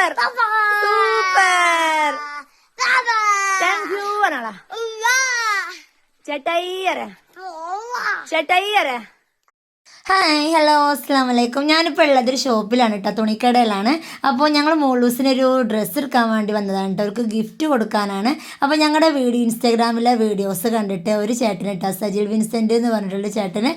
Super super thank you പറഞ്ഞാളാ ചേട്ടായി അറ ചേട്ടായി ഹായ് ഹലോ അസ്സാം വലൈക്കും ഞാനിപ്പോൾ ഉള്ളത് ഒരു ഷോപ്പിലാണ് കേട്ടോ തുണിക്കടയിലാണ്. അപ്പോൾ ഞങ്ങൾ മോളൂസിനൊരു ഡ്രസ്സ് എടുക്കാൻ വേണ്ടി വന്നതാണ് കേട്ടോ അവർക്ക് ഗിഫ്റ്റ് കൊടുക്കാനാണ്. അപ്പോൾ ഞങ്ങളുടെ വീഡിയോ ഇൻസ്റ്റാഗ്രാമിലെ വീഡിയോസ് കണ്ടിട്ട് ഒരു ചേട്ടന് കേട്ടോ സജിൽ വിൻസെന്റ് എന്ന് പറഞ്ഞിട്ടുള്ള ചേട്ടന്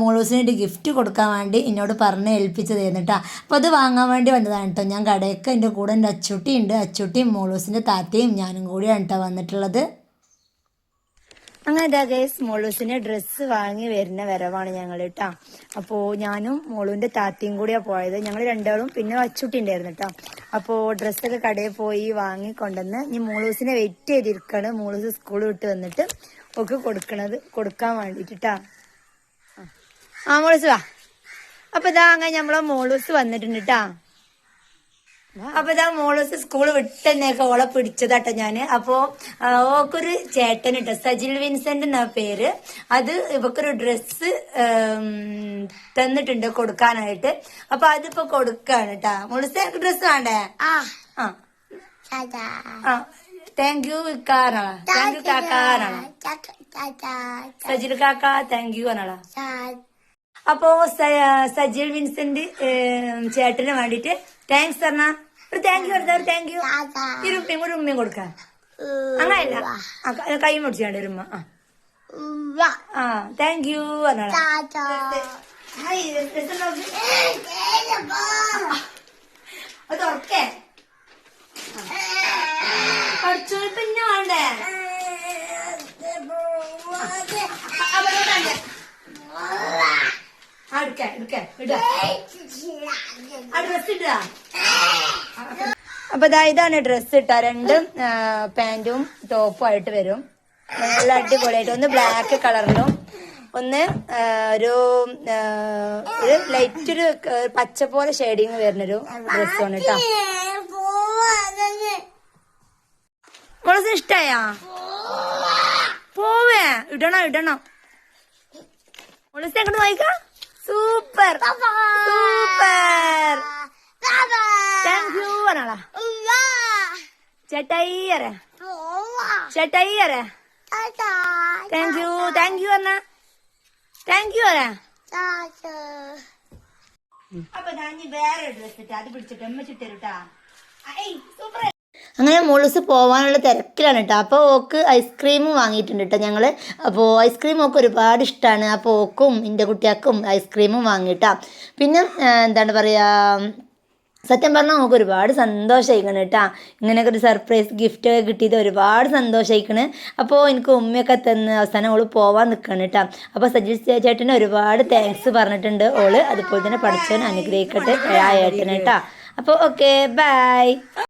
മോളൂസിന് ഒരു ഗിഫ്റ്റ് കൊടുക്കാൻ വേണ്ടി എന്നോട് പറഞ്ഞ് ഏൽപ്പിച്ചതായിരുന്നു കേട്ടോ അപ്പോൾ അത് വാങ്ങാൻ വേണ്ടി വന്നതാണ് കേട്ടോ ഞാൻ കടയൊക്കെ എന്റെ കൂടെ എന്റെ അച്ചുട്ടി ഉണ്ട് അച്ചുട്ടിയും മോളൂസിന്റെ താത്തയും ഞാനും കൂടിയാണ് കേട്ടോ വന്നിട്ടുള്ളത്. അങ്ങനെ ഗൈസ് മോളൂസിന് ഡ്രസ്സ് വാങ്ങി വരുന്ന വരവാണ് ഞങ്ങൾ കേട്ടോ അപ്പോ ഞാനും മോളുവിന്റെ താത്തയും കൂടിയാ പോയത്. ഞങ്ങൾ രണ്ടാളും പിന്നെ അച്ചുട്ടി ഉണ്ടായിരുന്നു കേട്ടോ അപ്പോ ഡ്രസ്സൊക്കെ കടയിൽ പോയി വാങ്ങി കൊണ്ടുവന്ന് ഇനി മോളൂസിനെ വെയിറ്റ് ചെയ്തിരിക്കാണ്. മോളൂസ് സ്കൂൾ വിട്ട് വന്നിട്ട് ഒക്കെ കൊടുക്കണത് കൊടുക്കാൻ വേണ്ടിട്ട് ട്ടാ. ആ മോളൂസ് വാ. അപ്പൊ ഇതാ അങ്ങനെ നമ്മളെ മോളൂസ് വന്നിട്ടുണ്ട് കേട്ടാ അപ്പൊ ഇതാ മോളൂസ് സ്കൂൾ വിട്ടെന്നൊക്കെ ഓളെ പിടിച്ചതാട്ടോ ഞാൻ. അപ്പോ ഓക്കൊരു ചേട്ടൻ ഇട്ടോ സജിൽ വിൻസെന്റ് എന്നാ പേര്. അത് ഇവക്കൊരു ഡ്രസ്സ് തന്നിട്ടുണ്ട് കൊടുക്കാനായിട്ട്. അപ്പൊ അതിപ്പോ കൊടുക്കാണ് കേട്ടാ മോളൂസ് എനിക്ക് ഡ്രസ്സ് വേണ്ടേ? ആ. താങ്ക് യു ഇക്കാറാ താങ്ക് യു സജിൽ കാക്ക താങ്ക് യു ആണാളാ അപ്പോ സജിൽ വിൻസെന്റ് ചേട്ടന് വേണ്ടിട്ട് താങ്ക്സ് തരണ ഒരു താങ്ക് യു കൊടുത്താ ഒരു താങ്ക് യു ഒരു ഉമ്മയും ഒരു ഉമ്മയും കൊടുക്ക. അങ്ങനെയല്ല. കൈ മുടിച്ചാണ്ട് ഒരു ഉമ്മ. ആ. താങ്ക് യു പറഞ്ഞോളാം. അത് തുറക്കേ പഠിച്ചോ പിന്നെ വേണ്ടേ? എടുക്കാം ഇടാ. അപ്പൊ ഇതാ ഇതാണ് ഡ്രസ് ഇട്ട. രണ്ടും പാന്റും ടോപ്പും ആയിട്ട് വരും. നല്ല അടിപൊളിയായിട്ട് ഒന്ന് ബ്ലാക്ക് കളറിലും ഒന്ന് ഒരു ഒരു ലൈറ്റ് ഒരു പച്ച പോലെ ഷെയ്ഡിങ് വരുന്നൊരു ഡ്രസ്സാണ് കേട്ടോ മോളസ് ഇഷ്ടായാ? പോവേ. ഇടണം ഇടണം. മോളസ് എങ്ങോട്ട് നോക്കാം സൂപ്പർ. സൂപ്പർ താങ്ക് യു പറഞ്ഞാളാ ചേട്ടായി അറ ചേട്ടായി അറ താങ്ക് യു താങ്ക് യു പറഞ്ഞ താങ്ക് യു അറ. അപ്പൊ ഞാൻ വേറെ ഡ്രസ് ഇട്ടാ അത് പിടിച്ചിട്ട് സൂപ്പർ അങ്ങനെ മോളൂസ് പോകാനുള്ള തിരക്കിലാണ് കേട്ടോ അപ്പോൾ ഓക്ക് ഐസ്ക്രീം വാങ്ങിയിട്ടുണ്ട് കേട്ടോ ഞങ്ങൾ അപ്പോൾ ഐസ്ക്രീം ഒക്കെ ഒരുപാട് ഇഷ്ടമാണ് അപ്പോൾ ഓക്കും എന്റെ കുട്ടിയാക്കും ഐസ്ക്രീമും വാങ്ങിയിട്ടാ പിന്നെ എന്താണ് പറയുക സത്യം പറഞ്ഞാൽ നമുക്ക് ഒരുപാട് സന്തോഷമായിക്കണ് കേട്ടാ ഇങ്ങനെയൊക്കെ ഒരു സർപ്രൈസ് ഗിഫ്റ്റ് ഒക്കെ കിട്ടിയത് ഒരുപാട് സന്തോഷമായിക്കണ് അപ്പോൾ എനിക്ക് ഉമ്മയൊക്കെ തന്ന് അവസാനം ഓൾ പോവാൻ നിൽക്കണം കേട്ടാ അപ്പോൾ സജീഷ് ചേട്ടന് ഒരുപാട് താങ്ക്സ് പറഞ്ഞിട്ടുണ്ട് ഓൾ. അതുപോലെ തന്നെ പഠിച്ചവൻ അനുഗ്രഹിക്കട്ടെ. ആ ഏട്ടനെ കേട്ടോ അപ്പോൾ ഓക്കെ ബൈ